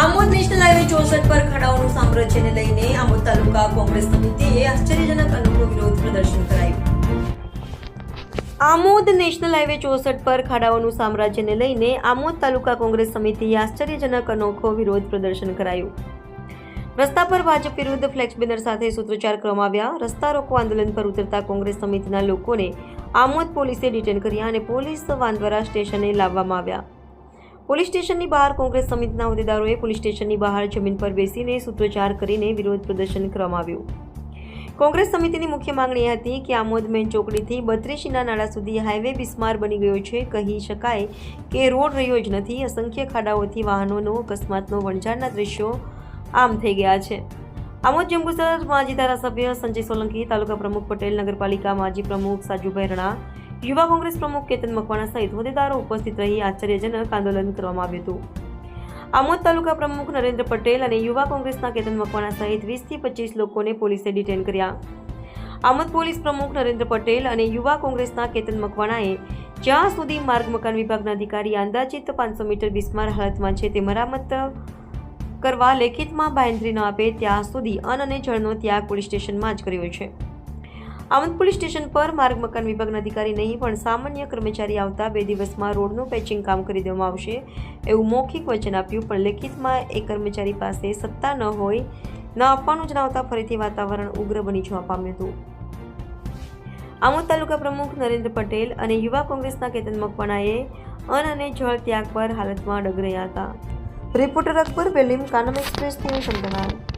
Amod national highway ચોસઠ પર ખાડાઓનું સામ્રાજ્યને લઈને આમોદ તાલુકા કોંગ્રેસ સમિતિએ આશ્ચર્યજનક અનોખો વિરોધ પ્રદર્શન કરાયું. આમોદ નેશનલ હાઈવે ચોસઠ પર ખાડાઓનું સામ્રાજ્યને લઈને આમોદ તાલુકા કોંગ્રેસ સમિતિએ આશ્ચર્યજનક અનોખો વિરોધ પ્રદર્શન કરાયું. રસ્તા પર ભાજપ વિરુદ્ધ ફ્લેક્સ બેનર સાથે સૂત્રોચ્ચાર કરવામાં આવ્યા. રસ્તા રોકો આંદોલન પર ઉતરતા કોંગ્રેસ સમિતિના લોકોને આમોદ પોલીસે ડિટેન કર્યા અને પોલીસ વાન દ્વારા સ્ટેશને લાવવામાં આવ્યા. પોલીસ સ્ટેશનની બહાર કોંગ્રેસ સમિતિના હોદ્દેદારોએ પોલીસ સ્ટેશનની બહાર જમીન પર બેસીને સૂત્રોચ્ચાર કરીને વિરોધ પ્રદર્શન કરવામાં આવ્યું. કોંગ્રેસ સમિતિની મુખ્ય માંગણી એ હતી કે આમોદ મેન ચોકડીથી બત્રીસીના નાળા સુધી હાઈવે બિસ્માર બની ગયો છે. કહી શકાય કે રોડ રહ્યો જ નથી. અસંખ્ય ખાડાઓથી વાહનોનો, અકસ્માતનો વણઝારના દ્રશ્યો આમ થઈ ગયા છે. આમોદ જંબુસર માજી ધારાસભ્ય સંજય સોલંકી, તાલુકા પ્રમુખ પટેલ, નગરપાલિકા માજી પ્રમુખ સાજુભાઈ રણા યુવા કોંગ્રેસ પ્રમુખ કેતન મકવાણા સહિત હોદ્દેદારો ઉપસ્થિત રહી આશ્ચર્યજનક આંદોલન કરવામાં આવ્યું હતું. આમોદ તાલુકા પ્રમુખ નરેન્દ્ર પટેલ અને યુવા કોંગ્રેસના કેતન મકવાણા સહિત વીસથી પચીસ લોકોને પોલીસે ડિટેન કર્યા. આમોદ પોલીસ પ્રમુખ નરેન્દ્ર પટેલ અને યુવા કોંગ્રેસના કેતન મકવાણાએ જ્યાં સુધી માર્ગ મકાન વિભાગના અધિકારી અંદાજિત પાંચસો મીટર બિસ્માર હાલતમાં છે તે મરામત કરવા લેખિતમાં બાંહેધરી ન આપે, ત્યાં સુધી અન્ન અને જળનો ત્યાગ પોલીસ સ્ટેશનમાં જ કર્યો છે. આમદ પોલીસ સ્ટેશન પર માર્ગ મકાન વિભાગના અધિકારી નહીં, પણ સામાન્ય કર્મચારી આવતા બે દિવસમાં રોડનું પેચિંગ કામ કરી દેવામાં આવશે એવું મૌખિક વચન આપ્યું, પણ લેખિતમાં એ કર્મચારી પાસે સત્તા ન હોય, ન આપવાનું જણાવતા ફરીથી વાતાવરણ ઉગ્ર બની જવા પામ્યું હતું. આમોદ તાલુકા પ્રમુખ નરેન્દ્ર પટેલ અને યુવા કોંગ્રેસના કેતન મકવાણાએ અન્ન અને જળ ત્યાગ પર હાલતમાં ડગ રહ્યા હતા. Reporter Akbar Belim Kanam express news Ahmedabad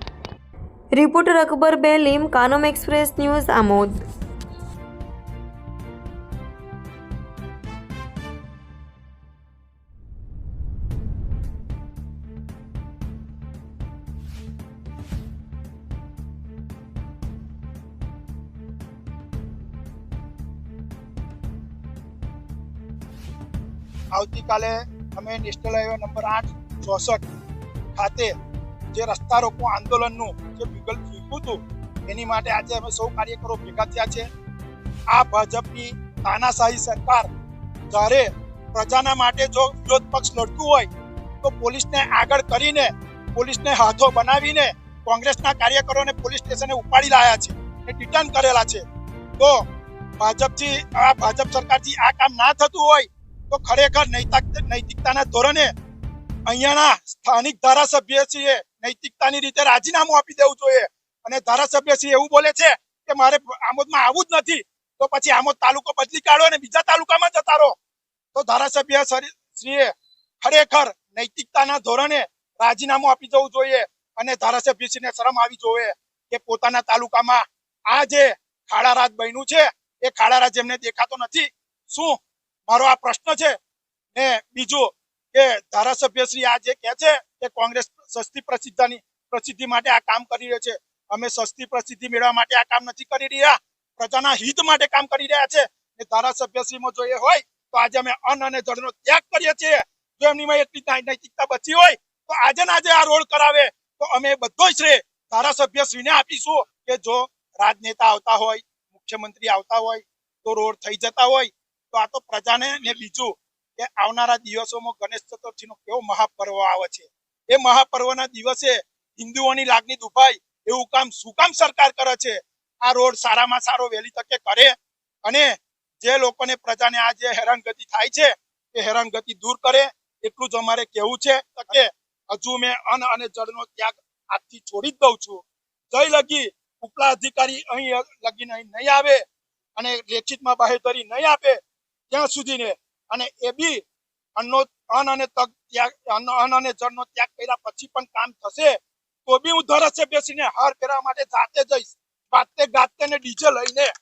reporter Akbar Belim, Kanam express news, Amod. આવતીકાલે અમે નેશનલ હાઈવે નંબર આઠ, ચોસઠ ખાતે જે રસ્તા રોકો આંદોલનનું જે વિગલ ફૂંક્યું હતું, એની માટે આજે અમે સૌ કાર્યકરો ભેગા થયા છે. આ ભાજપની તાનાશાહી સરકાર જ્યારે પ્રજાના માટે જો વિરોધ પક્ષ લડતું હોય, તો પોલીસને આગળ કરીને, પોલીસને હાથો બનાવીને કોંગ્રેસના કાર્યકરોને પોલીસ સ્ટેશને ઉપાડી લાયા છે એ ડિટર્ન કરેલા છે. તો ભાજપથી, આ ભાજપ સરકારથી આ કામ ના થતું હોય, તો ખરેખર નૈતિક, નૈતિકતાના ધોરણે અહીંયાના સ્થાનિક ધારાસભ્યશ્રીએ નૈતિકતાની રીતે રાજીનામું આપી દેવું જોઈએ. અને ધારાસભ્યશ્રી એવું બોલે છે કે મારે આમોદમાં આવું જ નથી, તો પછી આમોદ તાલુકો બદલી કાઢો અને બીજા તાલુકામાં જતા રહો. તો ધારાસભ્ય શ્રી- શ્રીએ ખરેખર નૈતિકતાના ધોરણે રાજીનામું આપી દેવું જોઈએ અને ધારાસભ્યશ્રીને શરમ આવી જોઈએ કે પોતાના તાલુકામાં આ જે ખાડા રાજ બન્યું છે, એ ખાડા રાજ એમને દેખાતો નથી. શું મારો આ પ્રશ્ન છે? ને બીજું કે ધારાસભ્ય શ્રી આ જે કહે છે કે કોંગ્રેસ સસ્તી પ્રસિદ્ધિની પ્રસિદ્ધિ માટે આ કામ કરી રહ્યો છે. અમે સસ્તી પ્રસિદ્ધિ મેળવવા માટે આ કામ નથી કરી રહ્યા. પ્રજાના હિત માટે કામ કરી રહ્યા છે. એ ધારાસભ્યશ્રીમાં જોઈએ હોય, તો આજે અમે અન્ન અને જળનો ત્યાગ કરીએ છીએ. જો એમનીમાં એટલી નૈતિકતા બચી હોય, તો આજે ને આજે આ રોડ કરાવે. તો અમે બધો શ્રેય ધારાસભ્યશ્રીને આપીશું કે જો રાજનેતા આવતા હોય, મુખ્યમંત્રી આવતા હોય, તો રોડ થઈ જતા હોય, તો આ તો પ્રજાને ને બીજું કે આવનારા દિવસોમાં ગણેશ ચતુર્થીનો કેવો મહાપર્વ આવે છે. એ મહાપર્વના દિવસે હિન્દુઓની લાગણી દુભાય એવું કામ શું કામ સરકાર કરે છે? આ રોડ સારામાં સારો વહેલી તકે કરે અને જે લોકોને પ્રજાને આ જે હેરાનગતિ થાય છે, એ હેરાનગતિ દૂર કરે. એટલું જ અમારે કેવું છે કે હજુ મેં અન્ન અને જળનો ત્યાગ આજથી છોડી જ દઉં છું. જય લગી, ઉપલા અધિકારી અહીં લગીને અહીં નહીં આવે અને લેખિતમાં બાહેધરી નહીં આપે ત્યાં સુધીને. અને એ બી અન્નનો અન્ન અને તક ત્યાગ અન્ન અને જળનો ત્યાગ કર્યા પછી પણ કામ થશે તો બી હું ધરસે બેસીને હાર પહેરવા માટે જાતે જઈશ. ગાતે ગાતે ને ડીજે લઈને.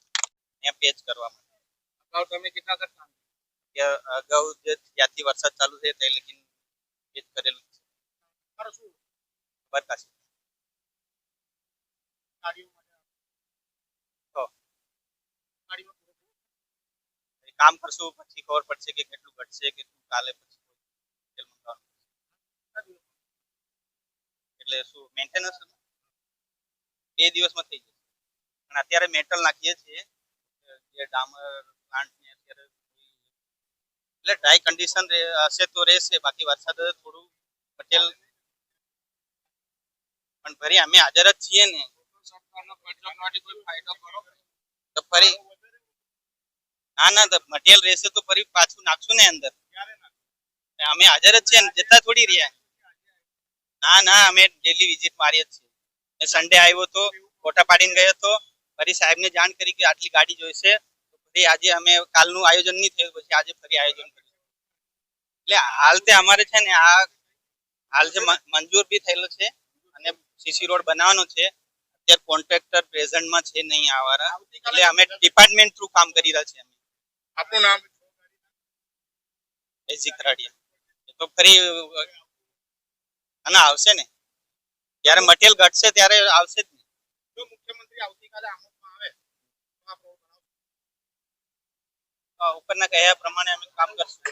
ત્યાં પેચ કરવા માટે. અગાઉ તમે કેટલા કામ ત્યાં અગાઉ જે ત્યાંથી વરસાદ ચાલુ છે તે લગીન પેચ કરેલું છે. શું? એ કામ કરશું પછી ખબર પડશે કે કેટલું ઘટશે કેટલું કાલે પછી. દિવસ? એટલે શું મેન્ટેનન્સ બે દિવસમાં થઈ જશે. પણ અત્યારે મેટલ નાખીએ છીએ. જે ડામર પ્લાન્ટ ને અત્યારે એટલે ડ્રાય કન્ડિશન હશે તો રહેશે, બાકી વરસાદ થોડું પટેલ. પણ ફરી અમે હાજર જ છીએ ને. તો ફરી ના ના મટીરિયલ રહેશે તો ફરી પાછું નાખશું ને અંદર. અમે હાજર જ છે ને જતા થોડી રહ્યા. ના ના અમે ડેલી વિઝિટ મારી જ છીએ. સન્ડે આવ્યો તો ફોટા પાડીને ગયો તો ફરી સાહેબને જાણ કરી કે આટલી ગાડી જોઈશે. ફરી આજે અમે કાલનું આયોજન નહીં થયું પછી આજે ફરી આયોજન કર્યું. એટલે હાલ તે અમારે છે ને આ હાલ જે મંજૂર બી થયેલો છે અને સીસી રોડ બનાવવાનો છે. અત્યારે કોન્ટ્રાક્ટર પ્રેઝન્ટમાં છે નહીં આવારા. એટલે અમે ડિપાર્ટમેન્ટ થ્રુ કામ કરી રહ્યા છીએ અમે. આપનું નામ? એ તો ફરી અને આવશે ને. જ્યારે મટીરિયલ ઘટશે ત્યારે આવશે જ નહીં જો મુખ્યમંત્રી આવતીકાલે આમોદમાં આવે ઉપરના કહ્યા પ્રમાણે અમે કામ કરશું.